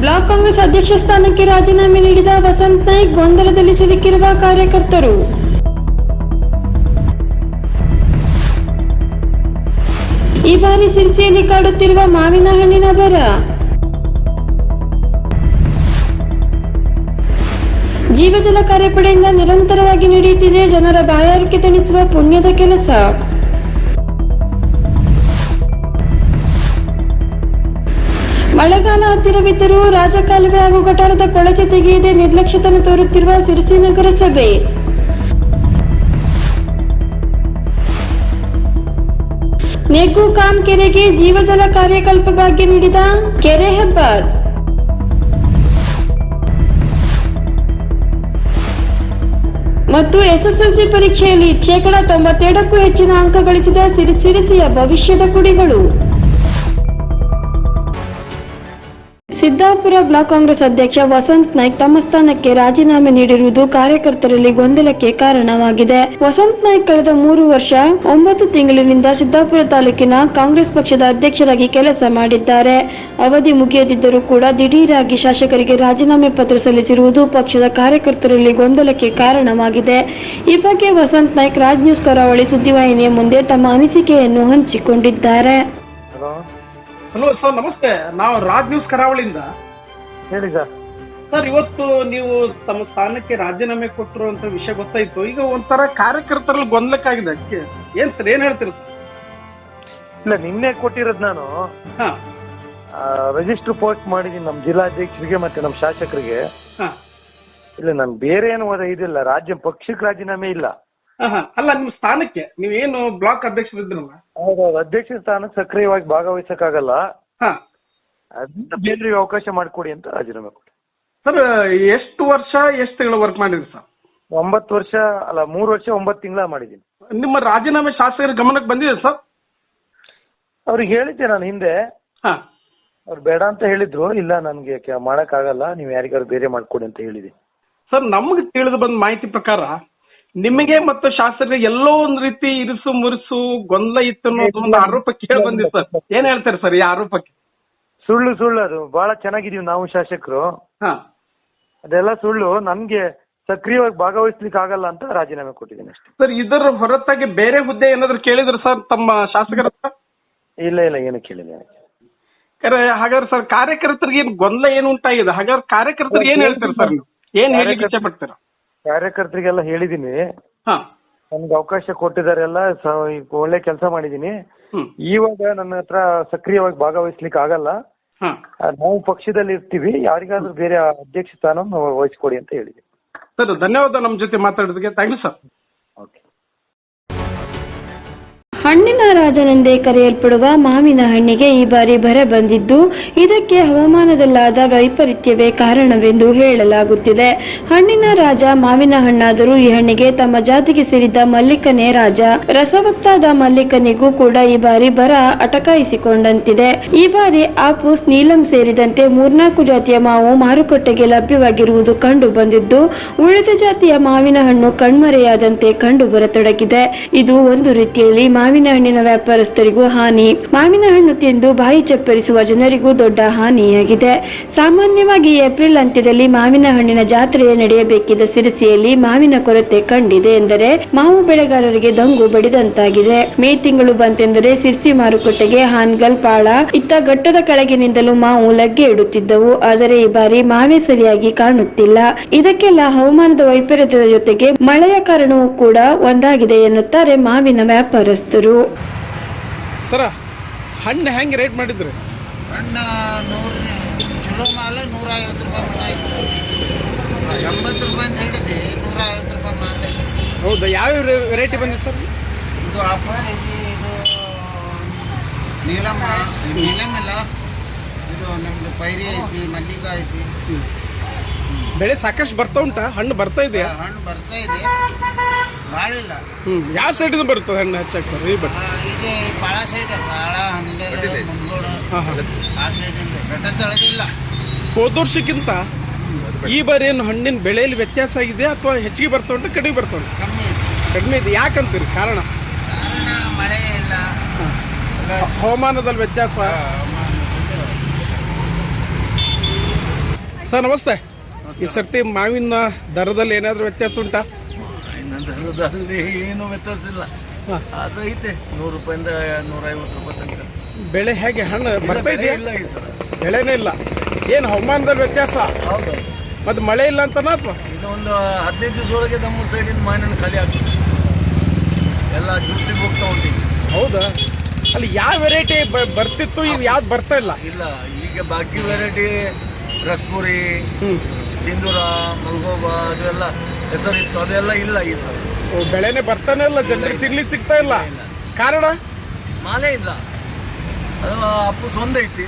Block Congress ಅಧ್ಯಕ್ಷ ಸ್ಥಾನಕ್ಕೆ ರಾಜೀನಾಮೆ ನೀಡಿದ ವಸಂತ್ ನಾಯ್ಕ್ ಗೊಂದಲದಲ್ಲಿ ಸಿಲುಕಿರುವ ಕಾರ್ಯಕರ್ತರು. ಈ ಬಾರಿ ಸಿರಿಸಿಯಲ್ಲಿ ಕಾಡುತ್ತಿರುವ ಮಾವಿನ ಹಣ್ಣಿನ ಬರ. ಜೀವಜಲ ಕಾರ್ಯಪಡೆಯಿಂದ ನಿರಂತರವಾಗಿ ನಡೆಯುತ್ತಿದೆ. ಜನರ ಬಾಯಾರಿಕೆ ತಣಿಸುವ ಪುಣ್ಯದ ಕೆಲಸ. ಮಳೆಗಾಲ ಹತ್ತಿರವಿದ್ದರೂ ರಾಜಕಾಲುವೆ ಹಾಗೂ ಗಟಾರದ ಕೊಳಚೆ ತೆಗೆಯದೆ ನಿರ್ಲಕ್ಷ್ಯತನ ತೋರುತ್ತಿರುವ ಸಿರಿಸಿ ನಗರಸಭೆ ನೆಗು ಖಾನ್ ಕೆರೆಗೆ ಜೀವಜಲ ಕಾರ್ಯಕಲ್ಪ ಭಾಗ್ಯ ನೀಡಿದ ಕೆರೆ ಹೆಬ್ಬಾರ್. ಮತ್ತು ಎಸ್ಎಸ್ಎಲ್ಸಿ ಪರೀಕ್ಷೆಯಲ್ಲಿ ಶೇಕಡ ತೊಂಬತ್ತೆರಡಕ್ಕೂ ಹೆಚ್ಚಿನ ಅಂಕ ಗಳಿಸಿದ ಸಿರಿ ಸಿರಿಸಿಯ ಭವಿಷ್ಯದ ಕುಡಿಗಳು ಸಿದ್ದಾಪುರ ಬ್ಲಾಕ್ ಕಾಂಗ್ರೆಸ್ ಅಧ್ಯಕ್ಷ ವಸಂತ್ ನಾಯ್ಕ್ ತಮ್ಮ ಸ್ಥಾನಕ್ಕೆ ರಾಜೀನಾಮೆ ನೀಡಿರುವುದು ಕಾರ್ಯಕರ್ತರಲ್ಲಿ ಗೊಂದಲಕ್ಕೆ ಕಾರಣವಾಗಿದೆ. ವಸಂತ್ ನಾಯ್ಕ್ ಕಳೆದ ಮೂರು ವರ್ಷ ಒಂಬತ್ತು ತಿಂಗಳಿನಿಂದ ಸಿದ್ದಾಪುರ ತಾಲೂಕಿನ ಕಾಂಗ್ರೆಸ್ ಪಕ್ಷದ ಅಧ್ಯಕ್ಷರಾಗಿ ಕೆಲಸ ಮಾಡಿದ್ದಾರೆ. ಅವಧಿ ಮುಗಿಯದಿದ್ದರೂ ಕೂಡ ದಿಢೀರಾಗಿ ಶಾಸಕರಿಗೆ ರಾಜೀನಾಮೆ ಪತ್ರ ಸಲ್ಲಿಸಿರುವುದು ಪಕ್ಷದ ಕಾರ್ಯಕರ್ತರಲ್ಲಿ ಗೊಂದಲಕ್ಕೆ ಕಾರಣವಾಗಿದೆ. ಈ ಬಗ್ಗೆ ವಸಂತ್ ನಾಯ್ಕ್ ರಾಜ್ ನ್ಯೂಸ್ ಕರಾವಳಿ ಸುದ್ದಿವಾಹಿನಿಯ ಮುಂದೆ ತಮ್ಮ ಅನಿಸಿಕೆಯನ್ನು ಹಂಚಿಕೊಂಡಿದ್ದಾರೆ. ಹಲೋ ಸರ್ ನಮಸ್ತೆ. ನಾವು ರಾಜ್ ನ್ಯೂಸ್ ಕರಾವಳಿಯಿಂದ. ಹೇಳಿ ಸರ್. ಸರ್ ಇವತ್ತು ನೀವು ತಮ್ಮ ಸ್ಥಾನಕ್ಕೆ ರಾಜೀನಾಮೆ ಕೊಟ್ಟರು ಅಂತ ವಿಷಯ ಗೊತ್ತಾಯ್ತು. ಈಗ ಒಂಥರ ಕಾರ್ಯಕರ್ತರಲ್ಲಿ ಗೊಂದಲಕ್ಕಾಗಿದೆ ಅದಕ್ಕೆ. ಏನ್ ಸರ್ ಏನ್ ಹೇಳ್ತೀರಿ ಇಲ್ಲ ನಿನ್ನೆ ಕೊಟ್ಟಿರೋದು ನಾನು. ಹಾ. ರಿಜಿಸ್ಟರ್ ಪೋಸ್ಟ್ ಮಾಡಿದ್ದೀನಿ ನಮ್ಮ ಜಿಲ್ಲಾಧ್ಯಕ್ಷರಿಗೆ ಮತ್ತೆ ನಮ್ಮ ಶಾಸಕರಿಗೆ. ಹಾ. ಇಲ್ಲ ನಾನು ಬೇರೆ ಏನು ಇದಿಲ್ಲ. ರಾಜ್ಯ ಪಕ್ಷಕ್ಕೆ ರಾಜೀನಾಮೆ ಇಲ್ಲ. ಹಾ. ಅಲ್ಲ ನಿಮ್ಮ ಸ್ಥಾನಕ್ಕೆ ನೀವೇನು ಬ್ಲಾಕ್ ಅಧ್ಯಕ್ಷರಿದ್ರಲ್ಲ? ಹೌದೌದು ಅಧ್ಯಕ್ಷ ಸ್ಥಾನಕ್ಕೆ ಸಕ್ರಿಯವಾಗಿ ಭಾಗವಹಿಸಕ್ಕಾಗಲ್ಲ. ಹಾ. ಅದನ್ನ ಬೇರೆ ಅವಕಾಶ ಮಾಡಿಕೊಡಿ ಅಂತ ರಾಜೀನಾಮೆ ಕೊಡಿ ಸರ್ ಎಷ್ಟು ವರ್ಷ ಎಷ್ಟು ತಿಂಗಳು ವರ್ಕ್ ಮಾಡಿದ್ರಿ ಸರ್? ಒಂಬತ್ತು ವರ್ಷ ಅಲ್ಲ ಮೂರು ವರ್ಷ ಒಂಬತ್ತು ತಿಂಗಳ ಮಾಡಿದ್ದೀನಿ. ನಿಮ್ಮ ರಾಜೀನಾಮೆ ಶಾಸಕರ ಗಮನಕ್ಕೆ ಬಂದಿದೆ ಸರ್? ಅವ್ರಿಗೆ ಹೇಳಿದ್ದೆ ನಾನು ಹಿಂದೆ. ಹಾ. ಅವ್ರು ಬೇಡ ಅಂತ ಹೇಳಿದ್ರು. ಇಲ್ಲ ನನಗೆ ಆಗಲ್ಲ ನೀವು ಯಾರಿಗಾದ್ರು ಬೇರೆ ಮಾಡಿಕೊಡಿ ಅಂತ ಹೇಳಿದ್ದೀನಿ. ಸರ್ ನಮ್ಗೆ ತಿಳಿದು ಬಂದ ಮಾಹಿತಿ ಪ್ರಕಾರ ನಿಮಗೆ ಮತ್ತು ಶಾಸಕರಿಗೆ ಎಲ್ಲೋ ಒಂದ್ ರೀತಿ ಇರಿಸು ಮುರಿಸು ಗೊಂದಲ ಇತ್ತು ಅನ್ನೋದು ಒಂದು ಆರೋಪ ಕೇಳಿ ಬಂದಿದೆ ಸರ್. ಏನ್ ಹೇಳ್ತಾರೆ ಸರ್ ಈ ಆರೋಪಕ್ಕೆ? ಸುಳ್ಳು ಸುಳ್ಳು ಅದು. ಬಹಳ ಚೆನ್ನಾಗಿದೀವಿ ನಾವು ಶಾಸಕರು. ಹಾ. ಅದೆಲ್ಲ ಸುಳ್ಳು. ನಮ್ಗೆ ಸಕ್ರಿಯವಾಗಿ ಭಾಗವಹಿಸ್ಲಿಕ್ಕೆ ಆಗಲ್ಲ ಅಂತ ರಾಜೀನಾಮೆ ಕೊಟ್ಟಿದ್ದೀನಿ ಅಷ್ಟೇ. ಸರ್ ಇದರ ಹೊರತಾಗಿ ಬೇರೆ ಹುದ್ದೆ ಏನಾದ್ರು ಕೇಳಿದ್ರು ಸರ್ ತಮ್ಮ ಶಾಸಕರ ಹತ್ರ? ಇಲ್ಲ ಇಲ್ಲ ಏನು ಕೇಳಿಲ್ಲ ಕರೆ ಹಾಗಾದ್ರೆ ಸರ್ ಕಾರ್ಯಕರ್ತರಿಗೆ ಏನು ಗೊಂದಲ ಏನು ಉಂಟಾಗಿದೆ? ಹಾಗಾದ್ರೆ ಕಾರ್ಯಕರ್ತರಿಗೆ ಏನ್ ಹೇಳ್ತೀರಿ ಸರ್? ನೀವು ಏನ್ ಹೇಳಿ ಇಚ್ಛೆ ಪಡ್ತೀರಾ? ಕಾರ್ಯಕರ್ತರಿಗೆಲ್ಲ ಹೇಳಿದೀನಿ. ಹಾ. ನನ್ಗೆ ಅವಕಾಶ ಕೊಟ್ಟಿದ್ದಾರೆ ಎಲ್ಲ ಸ- ಒಳ್ಳೆ ಕೆಲಸ ಮಾಡಿದ್ದೀನಿ ಹ್ಮ್. ಇವಾಗ ನನ್ನ ಹತ್ರ ಸಕ್ರಿಯವಾಗಿ ಭಾಗವಹಿಸ್ಲಿಕ್ಕೆ ಆಗಲ್ಲ ಹಾ. ಆ, ನಾವು ಪಕ್ಷದಲ್ಲಿ ಇರ್ತೀವಿ ಯಾರಿಗಾದ್ರೂ ಬೇರೆ ಅಧ್ಯಕ್ಷ ಸ್ಥಾನ ವಹಿಸ್ಕೊಡಿ ಅಂತ ಹೇಳಿದೆ ಸರ್ ಧನ್ಯವಾದ ನಮ್ಮ ಜೊತೆ ಮಾತಾಡೋದಕ್ಕೆ ಥ್ಯಾಂಕ್ ಯು ಸರ್. ಹಣ್ಣಿನ ರಾಜನೆಂದೇ ಕರೆಯಲ್ಪಡುವ ಮಾವಿನ ಹಣ್ಣಿಗೆ ಈ ಬಾರಿ ಬರ ಬಂದಿದ್ದು, ಇದಕ್ಕೆ ಹವಾಮಾನದಲ್ಲಾದ ವೈಪರೀತ್ಯವೇ ಕಾರಣವೆಂದು ಹೇಳಲಾಗುತ್ತಿದೆ. ಹಣ್ಣಿನ ರಾಜ ಮಾವಿನ ಹಣ್ಣಾದರೂ ಈ ಹಣ್ಣಿಗೆ ತಮ್ಮ ಜಾತಿಗೆ ಸೇರಿದ್ದ ಮಲ್ಲಿಕನೇ ರಾಜ. ರಸವತ್ತಾದ ಮಲ್ಲಿಕನಿಗೂ ಕೂಡ ಈ ಬಾರಿ ಬರ ಅಟಕಾಯಿಸಿಕೊಂಡಂತಿದೆ. ಈ ಬಾರಿ ಆಪೂಸ್ ನೀಲಂ ಸೇರಿದಂತೆ ಮೂರ್ನಾಲ್ಕು ಜಾತಿಯ ಮಾವು ಮಾರುಕಟ್ಟೆಗೆ ಲಭ್ಯವಾಗಿರುವುದು ಕಂಡು ಬಂದಿದ್ದು, ಉಳಿದ ಜಾತಿಯ ಮಾವಿನ ಹಣ್ಣು ಕಣ್ಮರೆಯಾದಂತೆ ಕಂಡು ಬರತೊಡಗಿದೆ. ಇದು ಒಂದು ರೀತಿಯಲ್ಲಿ ಮಾವಿನ ಹಣ್ಣಿನ ವ್ಯಾಪಾರಸ್ಥರಿಗೂ ಹಾನಿ. ಮಾವಿನ ಹಣ್ಣು ತಿಂದು ಬಾಯಿ ಚಪ್ಪರಿಸುವ ಜನರಿಗೂ ದೊಡ್ಡ ಹಾನಿಯಾಗಿದೆ. ಸಾಮಾನ್ಯವಾಗಿ ಏಪ್ರಿಲ್ ಅಂತ್ಯದಲ್ಲಿ ಮಾವಿನ ಹಣ್ಣಿನ ಜಾತ್ರೆ ನಡೆಯಬೇಕಿದ್ದ ಸಿರಿಸಿಯಲ್ಲಿ ಮಾವಿನ ಕೊರತೆ ಕಂಡಿದೆ ಎಂದರೆ ಮಾವು ಬೆಳೆಗಾರರಿಗೆ ದಂಗು ಬಡಿದಂತಾಗಿದೆ. ಮೇ ತಿಂಗಳು ಬಂತೆಂದರೆ ಸಿರ್ಸಿ ಮಾರುಕಟ್ಟೆಗೆ ಹಾನ್ಗಲ್ ಪಾಳ. ಇತ್ತ ಘಟ್ಟದ ಕೆಳಗಿನಿಂದಲೂ ಮಾವು ಲಗ್ಗೆ ಇಡುತ್ತಿದ್ದವು. ಆದರೆ ಈ ಬಾರಿ ಮಾವೇ ಸರಿಯಾಗಿ ಕಾಣುತ್ತಿಲ್ಲ. ಇದಕ್ಕೆಲ್ಲ ಹವಾಮಾನದ ವೈಪರೀತ್ಯದ ಜೊತೆಗೆ ಮಳೆಯ ಕಾರಣವೂ ಕೂಡ ಒಂದಾಗಿದೆ ಎನ್ನುತ್ತಾರೆ ಮಾವಿನ ವ್ಯಾಪಾರಸ್ಥರು. ಸರ ಹಣ್ಣು ಹೆಂಗೆ ರೇಟ್ ಮಾಡಿದ್ರಿ? ಹಣ್ಣ ನೂರು ಚಲೋ ಮಾಲ ನೂರ ಐವತ್ತು ರೂಪಾಯಿ ಮಾಲ ಐತಿ ಎಂಬತ್ತು ರೂಪಾಯಿ ಹಿಡಿದು ನೂರ ಐವತ್ತು ರೂಪಾಯಿ ಮಾಲ ಹೌದಾ ಯಾವ ವೆರೈಟಿ ಬಂದಿದೆ ಸರ್? ಇದು ಆಫರ್ ಐತಿ ಇದು ನೀಲಮ್ಮ ನೀಲಮ್ ಇಲ್ಲ ಇದು ನಮ್ದು ಪೈರಿ ಐತಿ ಮಲ್ಲಿಗೆ ಐತಿ. ಬೆಳೆ ಸಾಕಷ್ಟು ಬರ್ತಾ ಉಂಟಾ? ಹಣ್ಣು ಬರ್ತಾ ಇದೆಯಾ? ಹಣ್ಣು ಬರ್ತಾ ಇದೆ. ಭಾಳ ಇಲ್ಲ ಹ್ಮ್ ಯಾವ ಸೈಡಿಂದ ಬರ್ತದೆ ಹಣ್ಣು ಹೆಚ್ಚಾಗಿ ಸರ್ ಈ ಬಟ್ ಆ, ಬಾಳ ಭಾಳ ಸೈಡ್ ಭಾಳ ಹಂಗೇರಿ. ಮುಂಗೋಡು ಹಾಂ ಹಾಂ. ಆ ಸೈಡಿಂದ ಬೆಟ್ಟದೊಳಗಿಲ್ಲ ಹೋದ ವರ್ಷಕ್ಕಿಂತ ಈ ಬಾರಿ ಏನು ಹಣ್ಣಿನ ಬೆಳೆಯಲ್ಲಿ ವ್ಯತ್ಯಾಸ ಆಗಿದೆ ಅಥವಾ ಹೆಚ್ಚಿಗೆ ಬರ್ತಾ ಉಂಟು ಕಡಿಮೆ ಬರ್ತಾ ಉಂಟು? ಕಮ್ಮಿ ಕಡಿಮೆ ಇದೆ. ಯಾಕಂತೀರಿ? ಕಾರಣ? ಕಾರಣ ಮಳೆ ಇಲ್ಲ. ಎಲ್ಲ ಹವಾಮಾನದಲ್ಲಿ ವ್ಯತ್ಯಾಸ? ಸರ್ ನಮಸ್ತೆ. ಈ ಸರ್ತಿ ಮಾವಿನ ದರದಲ್ಲಿ ಏನಾದರೂ ವ್ಯತ್ಯಾಸ ಉಂಟಾ? ದರದಲ್ಲಿ ಏನು ವ್ಯತ್ಯಾಸ ಇಲ್ಲ. ಆದ್ರೆ ಐತೆ ನೂರು ರೂಪಾಯಿಂದ ನೂರೈವತ್ತು ರೂಪಾಯಿ ತನಕ. ಬೆಳೆ ಹೇಗೆ? ಹಣ್ಣು ಬರ್ತಾ ಇದೆಯಾ? ಇಲ್ಲ ಈ ಸಲ. ಬೆಳೆನೇ ಇಲ್ಲ. ಏನು ಹವಾಮಾನದಲ್ಲಿ ವ್ಯತ್ಯಾಸ? ಹೌದು. ಮತ್ತೆ ಮಳೆ ಇಲ್ಲ ಅಂತನಾ ಅಥವಾ? ಇನ್ನೊಂದು ಹದಿನೈದು ದಿವಸ ಒಳಗೆ ನಮ್ಮ ಸೈಡಿನ ಮಾವಿನ ಖಾಲಿ ಆಗ್ತದೆ. ಎಲ್ಲ ಜ್ಯೂಸಿಗೆ ಹೋಗ್ತಾ ಉಂಟು ಹೌದಾ? ಅಲ್ಲಿ ಯಾವ ವೆರೈಟಿ ಬರ್ತಿತ್ತು ಈಗ ಯಾವ್ದು ಬರ್ತಾ ಇಲ್ಲ? ಇಲ್ಲ ಈಗ ಬಾಕಿ ವೆರೈಟಿ ರಸ್ಪುರಿ ಸಿಂಧೂರ ಮಲ್ಗೋಬಾ ಅದೆಲ್ಲ ಹೆಸರಿತ್ತು ಅದೆಲ್ಲ ಇಲ್ಲ ಈ ಸಲ. ಬೆಳೆನೇ ಬರ್ತಾನೆ ಇಲ್ಲ ಜನರಿಗೆ ತಿನ್ಲಿಕ್ಕೆ ಸಿಗ್ತಾ ಇಲ್ಲ. ಕಾರಣ? ಮಾಲೆ ಇಲ್ಲ. ಅದು ಅಪ್ಪು ಸೊಂದ ಐತಿ.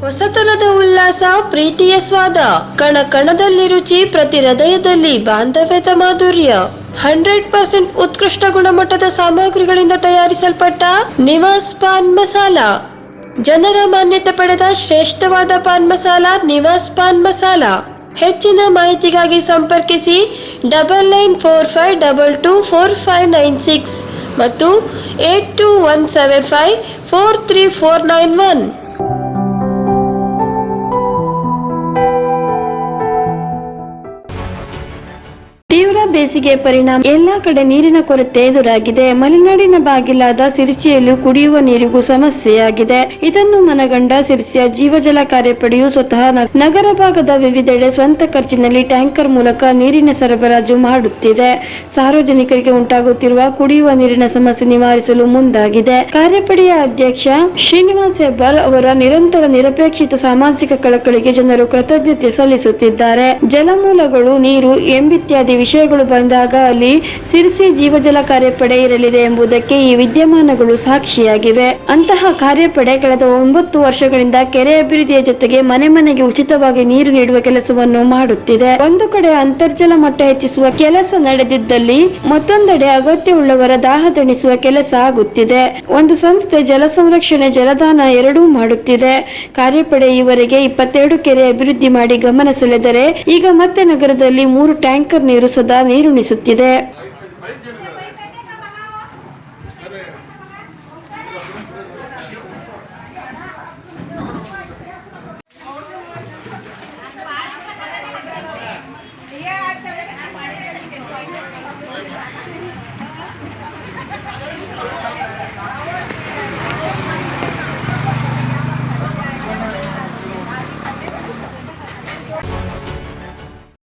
ಹೊಸತನದ ಉಲ್ಲಾಸ ಪ್ರೀತಿಯ ಸ್ವಾದ ಕಣ ಕಣದಲ್ಲಿ ರುಚಿ ಪ್ರತಿ ಹೃದಯದಲ್ಲಿ ಬಾಂಧವ್ಯದ ಮಾಧುರ್ಯ. ಹಂಡ್ರೆಡ್ ಪರ್ಸೆಂಟ್ ಉತ್ಕೃಷ್ಟ ಗುಣಮಟ್ಟದ ಸಾಮಗ್ರಿಗಳಿಂದ ತಯಾರಿಸಲ್ಪಟ್ಟ ನಿವಾಸ್ ಪಾನ್ ಮಸಾಲ. ಜನರ ಮಾನ್ಯತೆ ಪಡೆದ ಶ್ರೇಷ್ಠವಾದ ಪಾನ್ ಮಸಾಲ, ನಿವಾಸ್ ಪಾನ್ ಮಸಾಲ. ಹೆಚ್ಚಿನ ಮಾಹಿತಿಗಾಗಿ ಸಂಪರ್ಕಿಸಿ double nine four five double two four five nine six ಮತ್ತು eight two one seven five four three four nine one ಬೇಸಿಗೆ ಪರಿಣಾಮ ಎಲ್ಲಾ ಕಡೆ ನೀರಿನ ಕೊರತೆ ಎದುರಾಗಿದೆ. ಮಲೆನಾಡಿನ ಬಾಗಿಲಾದ ಸಿರಿಸಿಯಲ್ಲೂ ಕುಡಿಯುವ ನೀರಿಗೂ ಸಮಸ್ಯೆಯಾಗಿದೆ. ಇದನ್ನು ಮನಗಂಡ ಸಿರಿಸಿಯ ಜೀವಜಲ ಕಾರ್ಯಪಡೆಯು ಸ್ವತಃ ನಗರ ಭಾಗದ ವಿವಿಧೆಡೆ ಸ್ವಂತ ಖರ್ಚಿನಲ್ಲಿ ಟ್ಯಾಂಕರ್ ಮೂಲಕ ನೀರಿನ ಸರಬರಾಜು ಮಾಡುತ್ತಿದೆ. ಸಾರ್ವಜನಿಕರಿಗೆ ಉಂಟಾಗುತ್ತಿರುವ ಕುಡಿಯುವ ನೀರಿನ ಸಮಸ್ಯೆ ನಿವಾರಿಸಲು ಮುಂದಾಗಿದೆ. ಕಾರ್ಯಪಡೆಯ ಅಧ್ಯಕ್ಷ ಶ್ರೀನಿವಾಸ್ ಹೆಬ್ಬಾರ್ ಅವರ ನಿರಂತರ ನಿರಪೇಕ್ಷಿತ ಸಾಮಾಜಿಕ ಕಳಕಳಿಗೆ ಜನರು ಕೃತಜ್ಞತೆ ಸಲ್ಲಿಸುತ್ತಿದ್ದಾರೆ. ಜಲಮೂಲಗಳು, ನೀರು, ಎಂಬಿತ್ಯಾದಿ ವಿಷಯಗಳು ಬಂದಾಗ ಅಲ್ಲಿ ಸಿರಿಸಿ ಜೀವಜಲ ಕಾರ್ಯಪಡೆ ಇರಲಿದೆ ಎಂಬುದಕ್ಕೆ ಈ ವಿದ್ಯಮಾನಗಳು ಸಾಕ್ಷಿಯಾಗಿವೆ. ಅಂತಹ ಕಾರ್ಯಪಡೆ ಕಳೆದ ಒಂಬತ್ತು ವರ್ಷಗಳಿಂದ ಕೆರೆ ಅಭಿವೃದ್ಧಿಯ ಜೊತೆಗೆ ಮನೆ ಮನೆಗೆ ಉಚಿತವಾಗಿ ನೀರು ನೀಡುವ ಕೆಲಸವನ್ನು ಮಾಡುತ್ತಿದೆ. ಒಂದು ಕಡೆ ಅಂತರ್ಜಲ ಮಟ್ಟ ಹೆಚ್ಚಿಸುವ ಕೆಲಸ ನಡೆದಿದ್ದಲ್ಲಿ ಮತ್ತೊಂದೆಡೆ ಅಗತ್ಯವುಳ್ಳವರ ದಾಹ ತಣಿಸುವ ಕೆಲಸ ಆಗುತ್ತಿದೆ. ಒಂದು ಸಂಸ್ಥೆ ಜಲ ಸಂರಕ್ಷಣೆ ಜಲದಾನ ಎರಡೂ ಮಾಡುತ್ತಿದೆ. ಕಾರ್ಯಪಡೆ ಈವರೆಗೆ ಇಪ್ಪತ್ತೆರಡು ಕೆರೆ ಅಭಿವೃದ್ಧಿ ಮಾಡಿ ಗಮನ ಸೆಳೆದರೆ ಈಗ ಮತ್ತೆ ನಗರದಲ್ಲಿ ಮೂರು ಟ್ಯಾಂಕರ್ ನೀರು ಸದಾ ನೀರುಣಿಸುತ್ತಿದೆ.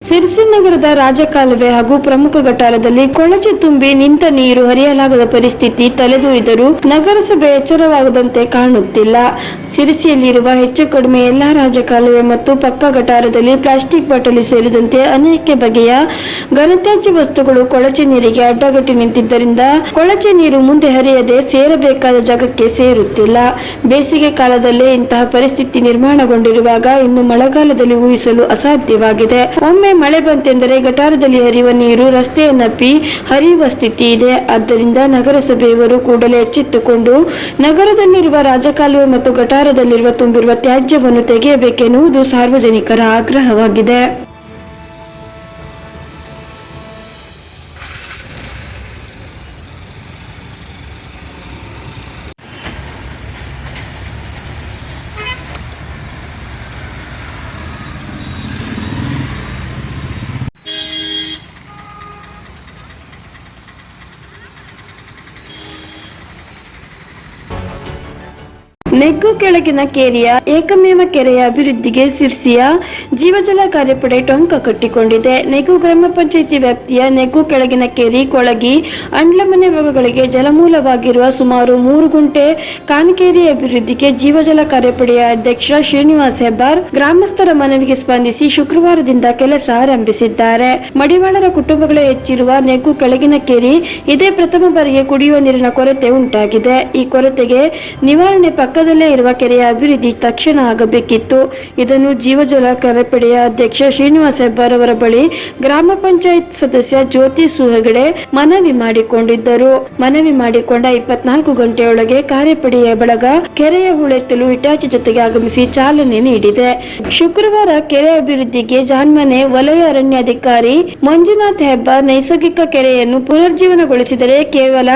ಸಿರ್ಸಿ ನಗರದ ರಾಜಕಾಲುವೆ ಹಾಗೂ ಪ್ರಮುಖ ಗಟಾರದಲ್ಲಿ ಕೊಳಚೆ ತುಂಬಿ ನಿಂತ ನೀರು ಹರಿಯಲಾಗದ ಪರಿಸ್ಥಿತಿ ತಲೆದೂರಿದರೂ ನಗರಸಭೆ ಎಚ್ಚರವಾಗದಂತೆ ಕಾಣುತ್ತಿಲ್ಲ. ಸಿರಿಸಿಯಲ್ಲಿರುವ ಹೆಚ್ಚು ಕಡಿಮೆ ಎಲ್ಲಾ ರಾಜಕಾಲುವೆ ಮತ್ತು ಪಕ್ಕ ಗಟಾರದಲ್ಲಿ ಪ್ಲಾಸ್ಟಿಕ್ ಬಾಟಲಿ ಸೇರಿದಂತೆ ಅನೇಕ ಬಗೆಯ ಘನತ್ಯಾಜ್ಯ ವಸ್ತುಗಳು ಕೊಳಚೆ ನೀರಿಗೆ ಅಡ್ಡಗಟ್ಟಿ ನಿಂತಿದ್ದರಿಂದ ಕೊಳಚೆ ನೀರು ಮುಂದೆ ಹರಿಯದೆ ಸೇರಬೇಕಾದ ಜಾಗಕ್ಕೆ ಸೇರುತ್ತಿಲ್ಲ. ಬೇಸಿಗೆ ಕಾಲದಲ್ಲೇ ಇಂತಹ ಪರಿಸ್ಥಿತಿ ನಿರ್ಮಾಣಗೊಂಡಿರುವಾಗ ಇನ್ನು ಮಳೆಗಾಲದಲ್ಲಿ ಊಹಿಸಲು ಅಸಾಧ್ಯವಾಗಿದೆ. ಒಮ್ಮೆ ಮಳೆ ಬಂತೆಂದರೆ ಗಟಾರದಲ್ಲಿ ಹರಿಯುವ ನೀರು ರಸ್ತೆಯನ್ನಪ್ಪಿ ಹರಿಯುವ ಸ್ಥಿತಿ ಇದೆ. ಆದ್ದರಿಂದ ನಗರಸಭೆಯವರು ಕೂಡಲೇ ಎಚ್ಚೆತ್ತುಕೊಂಡು ನಗರದಲ್ಲಿರುವ ರಾಜಕಾಲುವೆ ಮತ್ತು ಗಟಾರದಲ್ಲಿರುವ ತುಂಬಿರುವ ತ್ಯಾಜ್ಯವನ್ನು ತೆಗೆಯಬೇಕೆನ್ನುವುದು ಸಾರ್ವಜನಿಕರ ಆಗ್ರಹವಾಗಿದೆ. ನೆಗ್ಗು ಕೆಳಗಿನ ಕೆರೆಯ ಏಕಮೇವ ಕೆರೆಯ ಅಭಿವೃದ್ಧಿಗೆ ಸಿರ್ಸಿಯ ಜೀವಜಲ ಕಾರ್ಯಪಡೆ ಟೊಂಕ ಕಟ್ಟಿಕೊಂಡಿದೆ. ನೆಗ್ಗು ಗ್ರಾಮ ಪಂಚಾಯಿತಿ ವ್ಯಾಪ್ತಿಯ ನೆಗ್ಗು ಕೆಳಗಿನ ಕೆರೆ ಕೊಳಗಿ ಅಂಡ್ಲಮನೆ ಭಾಗಗಳಿಗೆ ಜಲಮೂಲವಾಗಿರುವ ಸುಮಾರು ಮೂರು ಗುಂಟೆ ಕಾನಕೇರಿ ಅಭಿವೃದ್ಧಿಗೆ ಜೀವಜಲ ಕಾರ್ಯಪಡೆಯ ಅಧ್ಯಕ್ಷ ಶ್ರೀನಿವಾಸ್ ಹೆಬ್ಬಾರ್ ಗ್ರಾಮಸ್ಥರ ಮನವಿಗೆ ಸ್ಪಂದಿಸಿ ಶುಕ್ರವಾರದಿಂದ ಕೆಲಸ ಆರಂಭಿಸಿದ್ದಾರೆ. ಮಡಿವಾಳರ ಕುಟುಂಬಗಳೇ ಹೆಚ್ಚಿರುವ ನೆಗ್ಗು ಕೆಳಗಿನ ಕೆರೆ ಇದೇ ಪ್ರಥಮ ಬಾರಿಗೆ ಕುಡಿಯುವ ನೀರಿನ ಕೊರತೆ ಉಂಟಾಗಿದೆ. ಈ ಕೊರತೆಗೆ ನಿವಾರಣೆ ಪಕ್ಕದ ಪಕ್ಕದಲ್ಲೇ ಇರುವ ಕೆರೆಯ ಅಭಿವೃದ್ಧಿ ತಕ್ಷಣ ಆಗಬೇಕಿತ್ತು. ಇದನ್ನು ಜೀವಜಲ ಕರೆಪಡೆಯ ಅಧ್ಯಕ್ಷ ಶ್ರೀನಿವಾಸ ಹೆಬ್ಬಾರ್ ಅವರ ಬಳಿ ಗ್ರಾಮ ಪಂಚಾಯತ್ ಸದಸ್ಯ ಜ್ಯೋತಿ ಸುಹೆಗಡೆ ಮನವಿ ಮಾಡಿಕೊಂಡಿದ್ದರು. ಮನವಿ ಮಾಡಿಕೊಂಡ ಇಪ್ಪತ್ನಾಲ್ಕು ಗಂಟೆಯೊಳಗೆ ಕಾರ್ಯಪಡೆಯ ಬಳಗ ಕೆರೆಯ ಹೂಳೆತ್ತಲು ಇಟಾಚಿ ಜೊತೆಗೆ ಆಗಮಿಸಿ ಚಾಲನೆ ನೀಡಿದೆ. ಶುಕ್ರವಾರ ಕೆರೆ ಅಭಿವೃದ್ಧಿಗೆ ಜಾನ್ಮನೆ ವಲಯ ಅರಣ್ಯಾಧಿಕಾರಿ ಮಂಜುನಾಥ್ ಹೆಬ್ಬಾರ್ ನೈಸರ್ಗಿಕ ಕೆರೆಯನ್ನು ಪುನರ್ಜೀವನಗೊಳಿಸಿದರೆ ಕೇವಲ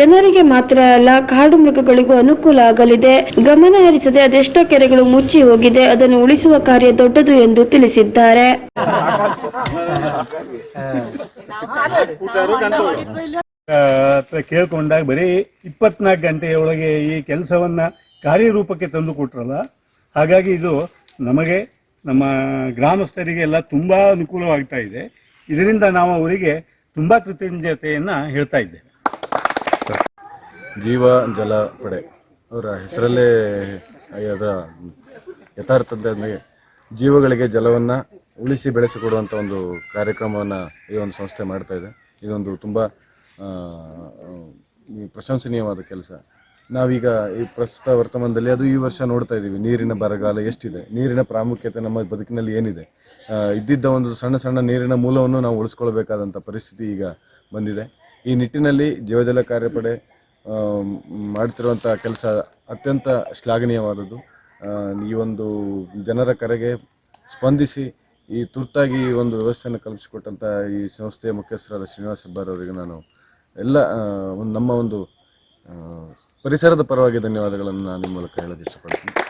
ಜನರಿಗೆ ಮಾತ್ರ ಅಲ್ಲ, ಕಾಡು ಮೃಗಗಳಿಗೂ ಅನುಕೂಲ ಆಗಲಿದೆ. ಗಮನ ಹರಿಸದೆ ಅದೆಷ್ಟೋ ಕೆರೆಗಳು ಮುಚ್ಚಿ ಹೋಗಿದೆ ಅದನ್ನು ಉಳಿಸುವ ಕಾರ್ಯ ದೊಡ್ಡದು ಎಂದು ತಿಳಿಸಿದ್ದಾರೆ. ಹತ್ರ ಕೇಳ್ಕೊಂಡಾಗ ಬರೀ ಇಪ್ಪತ್ನಾಲ್ಕು ಗಂಟೆಯೊಳಗೆ ಈ ಕೆಲಸವನ್ನ ಕಾರ್ಯರೂಪಕ್ಕೆ ತಂದು ಕೊಟ್ರಲ್ಲ? ಹಾಗಾಗಿ ಇದು ನಮಗೆ ನಮ್ಮ ಗ್ರಾಮಸ್ಥರಿಗೆ ಎಲ್ಲ ತುಂಬಾ ಅನುಕೂಲವಾಗ್ತಾ ಇದೆ. ಇದರಿಂದ ನಾವು ಅವರಿಗೆ ತುಂಬಾ ಕೃತಜ್ಞತೆಯನ್ನ ಹೇಳ್ತಾ ಇದ್ದೇವೆ. ಜೀವ ಜಲ ಪಡೆ. ಅವರ ಹೆಸರಲ್ಲೇ ಅದರ ಯಥಾರ್ಥದ ಮೇಲೆ ಜೀವಗಳಿಗೆ ಜಲವನ್ನು ಉಳಿಸಿ ಬೆಳೆಸಿಕೊಡುವಂಥ ಒಂದು ಕಾರ್ಯಕ್ರಮವನ್ನು ಈ ಒಂದು ಸಂಸ್ಥೆ ಮಾಡ್ತಾ ಇದೆ. ಇದೊಂದು ತುಂಬ ಪ್ರಶಂಸನೀಯವಾದ ಕೆಲಸ. ನಾವೀಗ ಈ ಪ್ರಸ್ತುತ ವರ್ತಮಾನದಲ್ಲಿ ಅದು ಈ ವರ್ಷ ನೋಡ್ತಾ ಇದ್ದೀವಿ ನೀರಿನ ಬರಗಾಲ ಎಷ್ಟಿದೆ? ನೀರಿನ ಪ್ರಾಮುಖ್ಯತೆ ನಮ್ಮ ಬದುಕಿನಲ್ಲಿ ಏನಿದೆ? ಇದ್ದಿದ್ದ ಒಂದು ಸಣ್ಣ ಸಣ್ಣ ನೀರಿನ ಮೂಲವನ್ನು ನಾವು ಉಳಿಸ್ಕೊಳ್ಬೇಕಾದಂಥ ಪರಿಸ್ಥಿತಿ ಈಗ ಬಂದಿದೆ. ಈ ನಿಟ್ಟಿನಲ್ಲಿ ಜೀವಜಲ ಕಾರ್ಯಪಡೆ ಮಾಡ್ತಿರುವಂಥ ಕೆಲಸ ಅತ್ಯಂತ ಶ್ಲಾಘನೀಯವಾದದ್ದು. ಈ ಒಂದು ಜನರ ಕರೆಗೆ ಸ್ಪಂದಿಸಿ ಈ ತುರ್ತಾಗಿ ಈ ಒಂದು ವ್ಯವಸ್ಥೆಯನ್ನು ಕಲ್ಪಿಸಿಕೊಟ್ಟಂಥ ಈ ಸಂಸ್ಥೆಯ ಮುಖ್ಯಸ್ಥರಾದ ಶ್ರೀನಿವಾಸ ಹೆಬ್ಬಾರ್ ಅವರಿಗೆ ನಾನು ಎಲ್ಲ ನಮ್ಮ ಒಂದು ಪರಿಸರದ ಪರವಾಗಿ ಧನ್ಯವಾದಗಳನ್ನು ನಾನು ಈ ಮೂಲಕ ಹೇಳೋದು ಇಷ್ಟಪಡ್ತೀನಿ.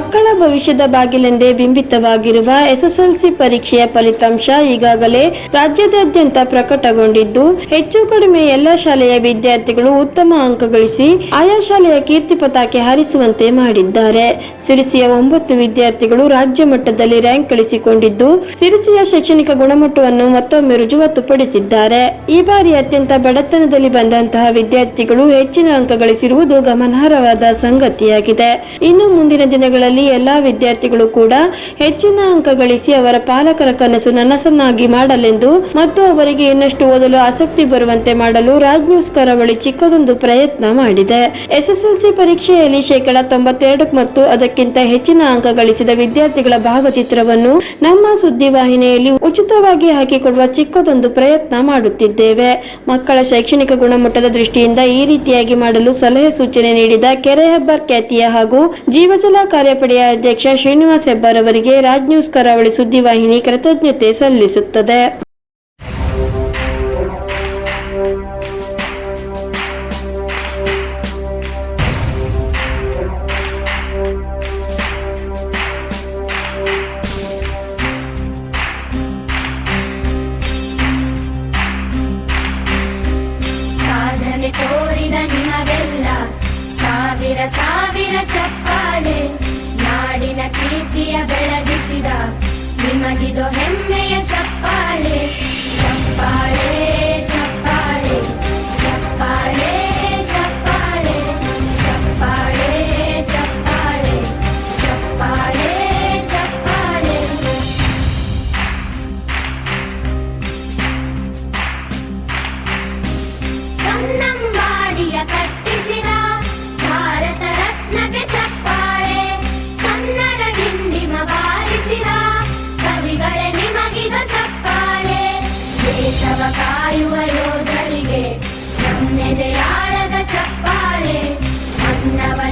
ಮಕ್ಕಳ ಭವಿಷ್ಯದ ಬಾಗಿಲೆಂದೇ ಬಿಂಬಿತವಾಗಿರುವ ಎಸ್ಎಸ್ಎಲ್ಸಿ ಪರೀಕ್ಷೆಯ ಫಲಿತಾಂಶ ಈಗಾಗಲೇ ರಾಜ್ಯದಾದ್ಯಂತ ಪ್ರಕಟಗೊಂಡಿದ್ದು, ಹೆಚ್ಚು ಕಡಿಮೆ ಎಲ್ಲ ಶಾಲೆಯ ವಿದ್ಯಾರ್ಥಿಗಳು ಉತ್ತಮ ಅಂಕ ಗಳಿಸಿ ಆಯಾ ಶಾಲೆಯ ಕೀರ್ತಿ ಪತಾಕೆ ಹಾರಿಸುವಂತೆ ಮಾಡಿದ್ದಾರೆ. ಸಿರಿಸಿಯ ಒಂಬತ್ತು ವಿದ್ಯಾರ್ಥಿಗಳು ರಾಜ್ಯ ಮಟ್ಟದಲ್ಲಿ ರ್ಯಾಂಕ್ ಗಳಿಸಿಕೊಂಡಿದ್ದು, ಸಿರಿಸಿಯ ಶೈಕ್ಷಣಿಕ ಗುಣಮಟ್ಟವನ್ನು ಮತ್ತೊಮ್ಮೆ ರುಜುವತ್ತುಪಡಿಸಿದ್ದಾರೆ. ಈ ಬಾರಿ ಅತ್ಯಂತ ಬಡತನದಲ್ಲಿ ಬಂದಂತಹ ವಿದ್ಯಾರ್ಥಿಗಳು ಹೆಚ್ಚಿನ ಅಂಕ ಗಳಿಸಿರುವುದು ಗಮನಾರ್ಹವಾದ ಸಂಗತಿಯಾಗಿದೆ. ಇನ್ನು ಮುಂದಿನ ದಿನಗಳಲ್ಲಿ ಎಲ್ಲಾ ವಿದ್ಯಾರ್ಥಿಗಳು ಕೂಡ ಹೆಚ್ಚಿನ ಅಂಕ ಗಳಿಸಿ ಅವರ ಪಾಲಕರ ಕನಸು ನನಸನ್ನಾಗಿ ಮಾಡಲೆಂದು ಮತ್ತು ಅವರಿಗೆ ಇನ್ನಷ್ಟು ಓದಲು ಆಸಕ್ತಿ ಬರುವಂತೆ ಮಾಡಲು ರಾಜ್ ನ್ಯೂಸ್ ಕರಾವಳಿ ಚಿಕ್ಕದೊಂದು ಪ್ರಯತ್ನ ಮಾಡಿದೆ. ಎಸ್ಎಸ್ಎಲ್ಸಿ ಪರೀಕ್ಷೆಯಲ್ಲಿ ಶೇಕಡ ತೊಂಬತ್ತೆರಡು ಮತ್ತು ಅದಕ್ಕಿಂತ ಹೆಚ್ಚಿನ ಅಂಕ ಗಳಿಸಿದ ವಿದ್ಯಾರ್ಥಿಗಳ ಭಾವಚಿತ್ರವನ್ನು ನಮ್ಮ ಸುದ್ದಿವಾಹಿನಿಯಲ್ಲಿ ಉಚಿತವಾಗಿ ಹಾಕಿಕೊಡುವ ಚಿಕ್ಕದೊಂದು ಪ್ರಯತ್ನ ಮಾಡುತ್ತಿದ್ದೇವೆ. ಮಕ್ಕಳ ಶೈಕ್ಷಣಿಕ ಗುಣಮಟ್ಟದ ದೃಷ್ಟಿಯಿಂದ ಈ ರೀತಿಯಾಗಿ ಮಾಡಲು ಸಲಹೆ ಸೂಚನೆ ನೀಡಿದ ಕೆರೆ ಹೆಬ್ಬರ್ ಖ್ಯಾತಿಯ ಹಾಗೂ ಜೀವಜಲ ಕಾರ್ಯಪಡೆಯ ಅಧ್ಯಕ್ಷ ಶ್ರೀನಿವಾಸ್ ಹೆಬ್ಬಾರ್ ಅವರಿಗೆ ರಾಜ್ ನ್ಯೂಸ್ ಕರಾವಳಿ ಸುದ್ದಿವಾಹಿನಿ ಕೃತಜ್ಞತೆ ಸಲ್ಲಿಸುತ್ತದೆ. ದೇಶವ ಕಾಯುವ ಯೋಧರಿಗೆ ನಮ್ಮೆದೆಯಾಳದ ಚಪ್ಪಾಳೆ. ಅನ್ನವ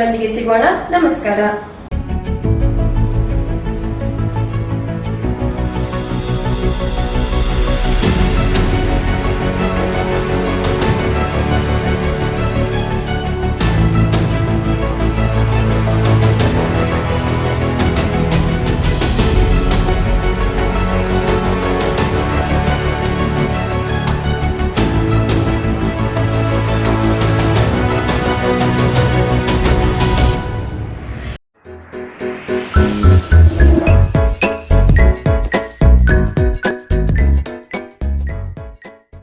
ವಾರ್ತೆಗಳೊಂದಿಗೆ ಸಿಗೋಣ. ನಮಸ್ಕಾರ.